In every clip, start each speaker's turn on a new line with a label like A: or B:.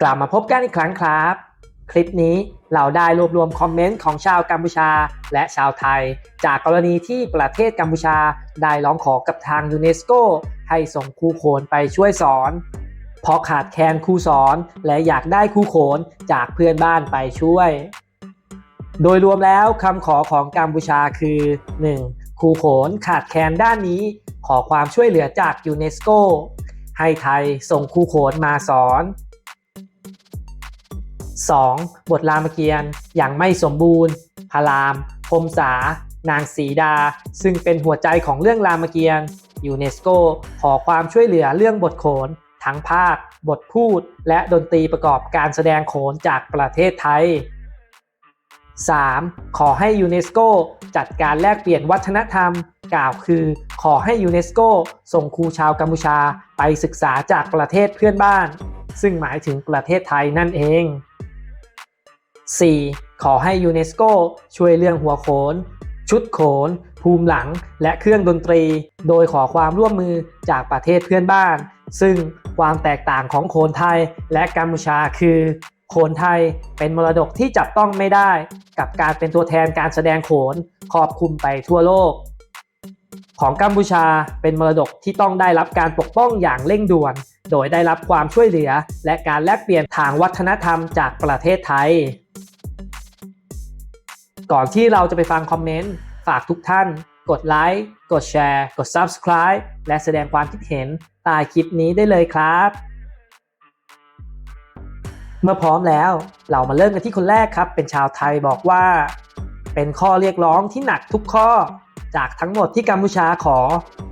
A: กลับมาพบกันอีกครั้งครับ คลิปนี้เราได้รวบรวมคอมเมนต์ของชาวกัมพูชา และชาวไทย จากกรณีที่ประเทศกัมพูชาได้ร้องขอกับทางยูเนสโกให้ส่งครูโขนไปช่วยสอน เพราะขาดแคลนครูสอนและอยากได้ครูโขนจากเพื่อนบ้านไปช่วย โดยรวมแล้วคำขอของกัมพูชาคือ 1. ครูโขนขาดแคลนด้านนี้ ขอความช่วยเหลือจากยูเนสโกให้ไทยส่งครูโขนมาสอน 2. บทรามเกียรติ์อย่างไม่สมบูรณ์ พระราม พมสา นางสีดา ซึ่งเป็นหัวใจของเรื่องรามเกียรติ์ยูเนสโกขอความช่วยเหลือเรื่องบทโขน ทั้งภาค บทพูด และดนตรีประกอบการแสดงโขนจากประเทศไทย 3. ขอให้ยูเนสโกจัดการแลกเปลี่ยนวัฒนธรรม กล่าวคือ ขอให้ยูเนสโกส่งครูชาวกัมพูชาไปศึกษาจากประเทศเพื่อนบ้าน ซึ่งหมายถึงประเทศไทยนั่นเอง 4. ขอให้ยูเนสโกช่วยเรื่องหัวโขน ชุดโขน ภูมิหลัง และเครื่องดนตรี โดยขอความร่วมมือจากประเทศเพื่อนบ้าน ซึ่งความแตกต่างของโขนไทยและกัมพูชาคือ โขนไทยเป็นมรดกที่จับต้องไม่ได้ กับการเป็นตัวแทนการแสดงโขนครอบคลุมไปทั่วโลก ของกัมพูชาเป็นมรดกที่ต้องได้รับการปกป้องอย่างเร่งด่วน โดยได้รับความช่วยเหลือ และการแลกเปลี่ยนทางวัฒนธรรมจากประเทศไทย ก่อนที่เราจะไปฟังคอมเมนต์ ฝากทุกท่าน กดไลค์ กดแชร์ กด Subscribe และแสดงความคิดเห็นใต้คลิปนี้ได้เลยครับ เมื่อพร้อมแล้วเรามาเริ่มกันที่คนแรกครับ เป็นชาวไทยบอกว่า เป็นข้อเรียกร้องที่หนักทุกข้อ จากทั้งหมดที่กัมพูชาขอ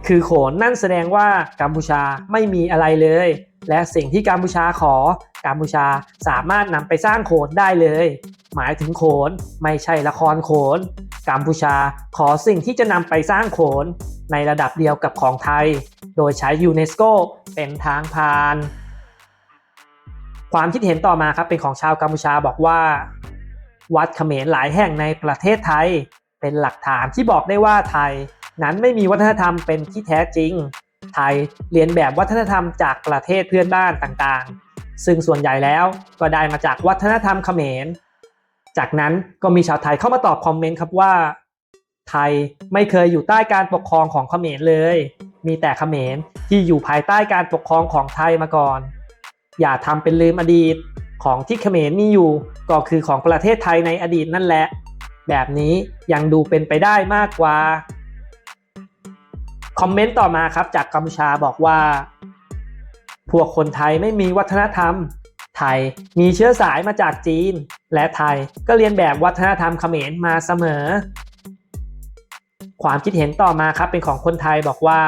A: คือโขนนั่นแสดงว่ากัมพูชาไม่มีอะไรเลย และสิ่งที่กัมพูชาขอกัมพูชาสามารถนำไปสร้างโขนได้เลย หมายถึงโขนไม่ใช่ละครโขนกัมพูชาขอสิ่งที่จะนำไปสร้างโขนในระดับเดียวกับของไทย โดยใช้ยูเนสโกเป็นทางผ่าน ความคิดเห็นต่อมาครับเป็นของชาวกัมพูชาบอกว่า วัดเขมรหลายแห่งในประเทศไทย เป็นหลักฐานที่บอกได้ว่าไทย นั้นไม่มีวัฒนธรรมเป็นที่แท้จริง ไทยเรียนแบบวัฒนธรรมจากประเทศเพื่อนบ้านต่างๆ ซึ่งส่วนใหญ่แล้วก็ได้มาจากวัฒนธรรมเขมร จากนั้นก็มีชาวไทยเข้ามาตอบคอมเมนต์ครับว่า ไทยไม่เคยอยู่ใต้การปกครองของเขมรเลย มีแต่เขมรที่อยู่ภายใต้การปกครองของไทยมาก่อน อย่าทำเป็นลืมอดีตของที่เขมรมีอยู่ก็คือของประเทศไทยในอดีตนั่นแหละ แบบนี้ยังดูเป็นไปได้มากกว่า คอมเมนต์ต่อมาครับจากกัมพูชาบอกว่า พวกคนไทยไม่มีวัฒนธรรม ไทยมีเชื้อสายมาจากจีน และไทยก็เรียนแบบวัฒนธรรมเขมรมาเสมอ ความคิดเห็นต่อมาครับเป็นของคนไทยบอกว่า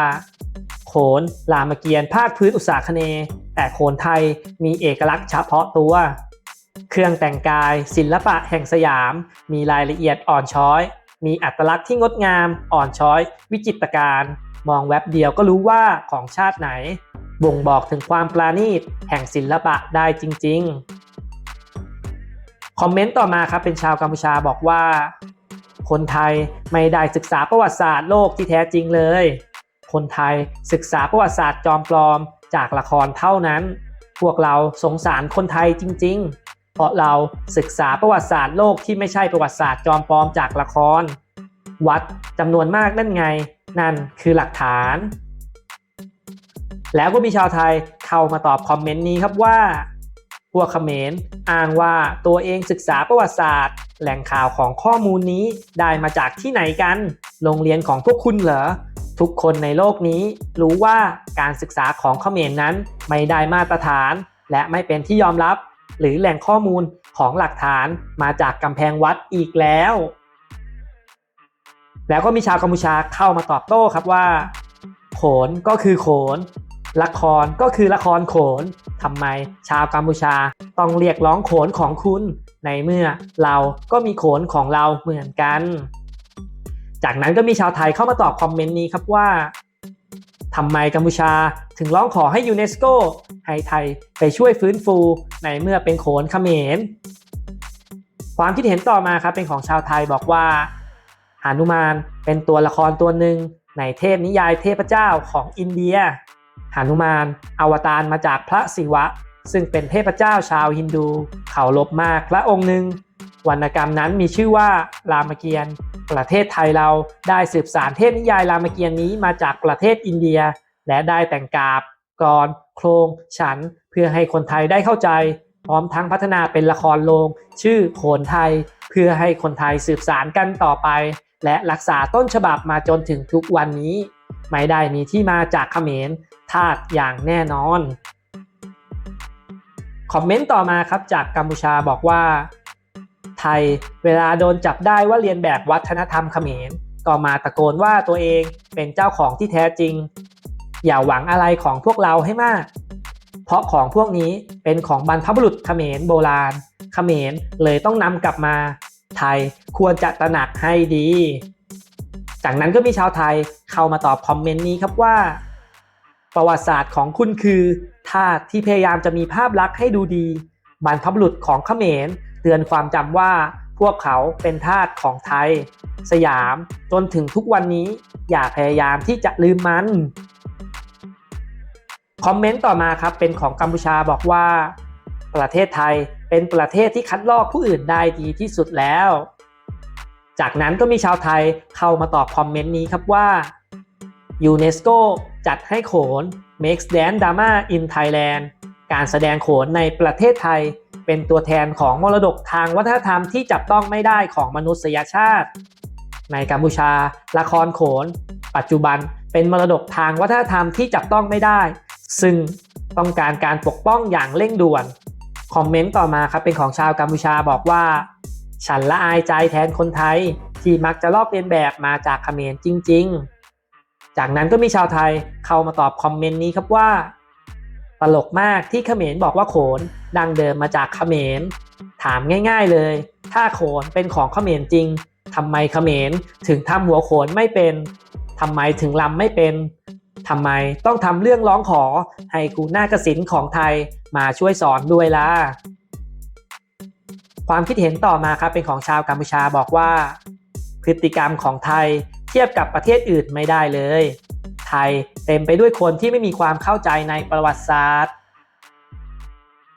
A: โขนรามเกียรติภาคพื้นอุตสาคเน แต่โขนไทยมีเอกลักษณ์เฉพาะตัว เครื่องแต่งกาย ศิลปะแห่งสยาม มีรายละเอียดอ่อนช้อย มีอัตลักษณ์ที่งดงาม อ่อนช้อย วิจิตรการ มองแว็บเดียวก็รู้ว่าของชาติไหน บ่งบอกถึงความปราณีตแห่งศิลปะได้จริง ๆ คอมเมนต์ต่อมาครับเป็นชาวกัมพูชาบอกว่า คนไทยไม่ได้ศึกษาประวัติศาสตร์โลกที่แท้จริงเลย คนไทยศึกษาประวัติศาสตร์จอมปลอมจากละครเท่านั้น พวกเราสงสารคนไทยจริง ๆ เพราะเราศึกษาประวัติศาสตร์โลกที่ไม่ใช่ประวัติศาสตร์จอมปลอมจากละคร วัดจำนวนมากนั่นไง นั่นคือหลักฐาน แล้วก็มีชาวไทยเข้ามาตอบคอมเมนต์นี้ครับว่า พวกเขมรอ้างว่าตัวเองศึกษาประวัติศาสตร์ แหล่งข่าวของข้อมูลนี้ได้มาจากที่ไหนกัน โรงเรียนของพวกคุณเหรอทุกคนในโลกนี้รู้ว่าการศึกษาของเขมรนั้นไม่ได้มาตรฐาน และไม่เป็นที่ยอมรับ หรือแหล่งข้อมูลของหลักฐานมาจากกำแพงวัดอีกแล้ว แล้วก็มีชาวกัมพูชาเข้ามาตอบโต้ครับว่า โขนก็คือโขน ละครก็คือละครโขนทำไมชาวกัมพูชาต้องเรียกร้องโขนของคุณ ในเมื่อเราก็มีโขนของเราเหมือนกัน จากนั้นก็มีชาวไทยเข้ามาตอบคอมเมนต์นี้ครับว่า ทำไมกัมพูชาถึงร้องขอให้ยูเนสโกให้ไทยไปช่วยฟื้นฟูในเมื่อเป็นโขนเขมร ความคิดเห็นต่อมาครับเป็นของชาวไทยบอกว่าหานุมานเป็นตัวละครตัวหนึ่งในเทพนิยายเทพเจ้าของอินเดียหานุมานอวตารมาจากพระศิวะ ซึ่งเป็นเทพเจ้าชาวฮินดู เขาลบมากพระองค์หนึ่ง วรรณกรรมนั้นมีชื่อว่ารามเกียรติ์ประเทศไทยเราได้สืบสารเทพนิยายรามเกียรติ์นี้มาจากประเทศอินเดีย และได้แต่งกาบกรโครงฉันเพื่อให้คนไทยได้เข้าใจ พร้อมทั้งพัฒนาเป็นละครโรงชื่อโขนไทย เพื่อให้คนไทยสืบสารกันต่อไป และรักษาต้นฉบับมาจนถึงทุกวันนี้ ไม่ได้มีที่มาจากเขมรทาสอย่างแน่นอน คอมเมนต์ต่อมาครับจากกัมพูชาบอกว่า ไทย เวลาโดนจับได้ว่าเรียนแบบวัฒนธรรมเขมรก็มาตะโกนว่าตัวเองเป็นเจ้าของที่แท้จริง อย่าหวังอะไรของพวกเราให้มาก เพราะของพวกนี้เป็นของบรรพบุรุษเขมรโบราณ เขมรเลยต้องนำกลับมา ไทยควรจะตระหนักให้ดี จากนั้นก็มีชาวไทยเข้ามาตอบคอมเมนต์นี้ครับว่า ประวัติศาสตร์ของคุณคือทาสที่พยายามจะมีภาพลักษณ์ให้ดูดีบรรพบุรุษของเขมร ตือนความจำว่าพวกเขาเป็นทาสของไทย สยาม จนถึงทุกวันนี้อย่าพยายามที่จะลืมมัน คอมเมนต์ต่อมาครับเป็นของกัมพูชาบอกว่า ประเทศไทยเป็นประเทศที่คัดลอกผู้อื่นได้ดีที่สุดแล้ว จากนั้นก็มีชาวไทยเข้ามาตอบคอมเมนต์นี้ครับว่ายูเนสโกจัดให้โขน Makes Dance Drama in Thailand การแสดงโขนในประเทศไทย เป็นตัวแทนของมรดกทางวัฒนธรรมที่จับต้องไม่ได้ของมนุษยชาติ ในกัมพูชา ละครโขน ปัจจุบันเป็นมรดกทางวัฒนธรรมที่จับต้องไม่ได้ ซึ่งต้องการการปกป้องอย่างเร่งด่วน คอมเมนต์ต่อมาครับเป็นของชาวกัมพูชาบอกว่า ฉันละอายใจแทนคนไทย ที่มักจะลอกเลียนแบบมาจากเขมรจริง ๆ จากนั้นก็มีชาวไทยเข้ามาตอบคอมเมนต์นี้ครับว่า ตลกมากที่เขมรบอกว่าโขนดังเดิมมาจากเขมร ถามง่ายๆเลย ถ้าโขนเป็นของเขมรจริงทำไมเขมรถึงทำหัวโขนไม่เป็นทำไมถึงลำไม่เป็นทำไมต้องทำเรื่องร้องขอให้กูหน้ากสินของไทยมาช่วยสอนด้วยล่ะความคิดเห็นต่อมาครับเป็นของชาวกัมพูชาบอกว่า พฤติกรรมของไทยเทียบกับประเทศอื่นไม่ได้เลย ไทย เต็มไปด้วยคนที่ไม่มีความเข้าใจในประวัติศาสตร์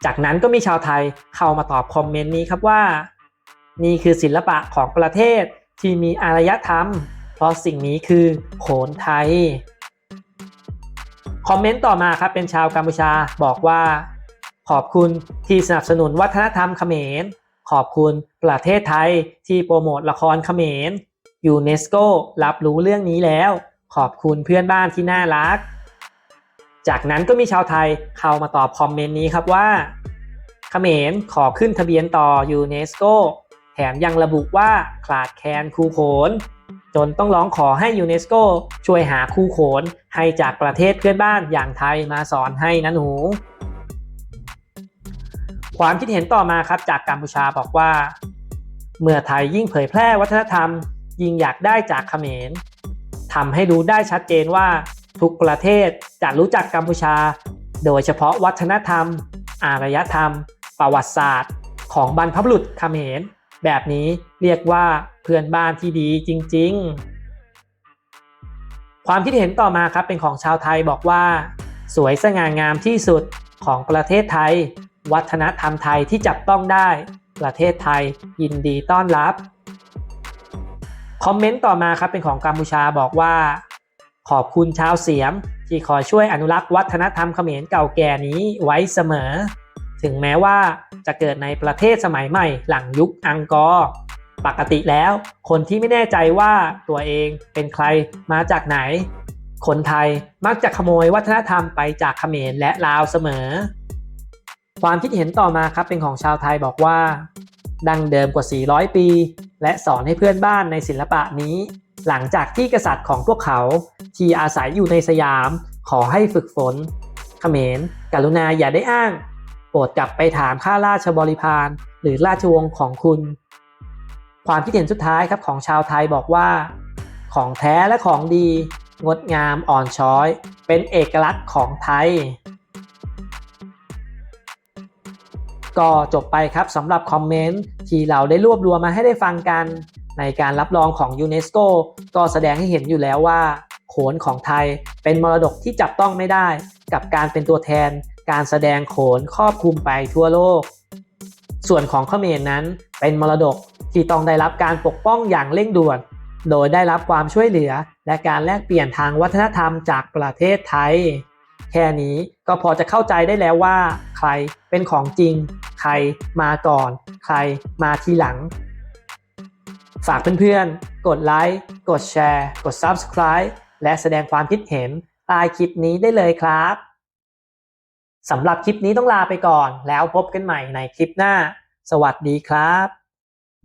A: จากนั้นก็มีชาวไทยเข้ามาตอบคอมเมนต์นี้ครับว่า นี่คือศิลปะของประเทศที่มีอารยธรรม เพราะสิ่งนี้คือโขนไทย คอมเมนต์ต่อมาครับเป็นชาวกัมพูชาบอกว่า ขอบคุณที่สนับสนุนวัฒนธรรมเขมร ขอบคุณประเทศไทยที่โปรโมทละครเขมรยูเนสโกรับรู้เรื่องนี้แล้ว ขอบคุณเพื่อนบ้านที่น่ารัก จากนั้นก็มีชาวไทยเข้ามาตอบคอมเมนต์นี้ครับว่าเขมรขอขึ้นทะเบียนต่อยูเนสโกแถมยังระบุว่าคลาดแคลนครูโขน จนต้องร้องขอให้ยูเนสโกช่วยหาครูโขนให้จากประเทศเพื่อนบ้านอย่างไทยมาสอนให้นะหนู ความคิดเห็นต่อมาครับจากกัมพูชาบอกว่า เมื่อไทยยิ่งเผยแพร่วัฒนธรรม ยิ่งอยากได้จากเขมร ทำให้ดูได้ชัดเจนว่า ทุกประเทศจะรู้จักกัมพูชา โดยเฉพาะวัฒนธรรม อารยธรรม ประวัติศาสตร์ ของบรรพบุรุษคำเขมรแบบนี้เรียกว่าเพื่อนบ้านที่ดีจริง ๆ ความคิดเห็นต่อมาครับเป็นของชาวไทยบอกว่า สวยสง่างามที่สุดของประเทศไทย วัฒนธรรมไทยที่จับต้องได้ ประเทศไทยยินดีต้อนรับ คอมเมนต์ต่อมาครับเป็นของกัมพูชาบอกว่า ขอบคุณชาวเสียม ที่คอช่วยอนุรักษ์วัฒนธรรมเขมรเก่าแก่นี้ไว้เสมอ ถึงแม้ว่าจะเกิดในประเทศสมัยใหม่หลังยุคอังกอร์ปกติแล้ว คนที่ไม่แน่ใจว่าตัวเองเป็นใครมาจากไหน คนไทยมักจะขโมยวัฒนธรรมไปจากเขมรและลาวเสมอ ความคิดเห็นต่อมาครับเป็นของชาวไทยบอกว่า ดังเดิมกว่า 400 ปี และสอนให้เพื่อนบ้านในศิลปะนี้ หลังจากที่กษัตริย์ของพวกเขาที่อาศัยอยู่ในสยามขอให้ฝึกฝนเขมรกรุณาอย่าได้อ้าง โปรดกลับไปถามข้าราชบริพารหรือราชวงศ์ของคุณ ความคิดเห็นสุดท้ายครับของชาวไทยบอกว่า ของแท้และของดี งดงามอ่อนช้อย เป็นเอกลักษณ์ของไทย ก็จบไปครับสำหรับคอมเมนต์ที่เราได้รวบรวมมาให้ได้ฟังกัน ในการรับรองของยูเนสโกก็แสดงให้เห็นอยู่แล้วว่า โขนของไทยเป็นมรดกที่จับต้องไม่ได้ กับการเป็นตัวแทน การแสดงโขนครอบคลุมไปทั่วโลก ส่วนของเขมรนั้นเป็นมรดกที่ต้องได้รับการปกป้องอย่างเร่งด่วน โดยได้รับความช่วยเหลือ และการแลกเปลี่ยนทางวัฒนธรรมจากประเทศไทย แค่นี้ก็พอจะเข้าใจได้แล้วว่า ใครเป็นของจริง ใครมาก่อน ใครมาทีหลัง ฝากเพื่อนๆ กดไลค์ กดแชร์ กด Subscribe และแสดงความคิดเห็นใต้คลิปนี้ได้เลยครับสำหรับคลิปนี้ต้องลาไปก่อน แล้วพบกันใหม่ในคลิปหน้า สวัสดีครับ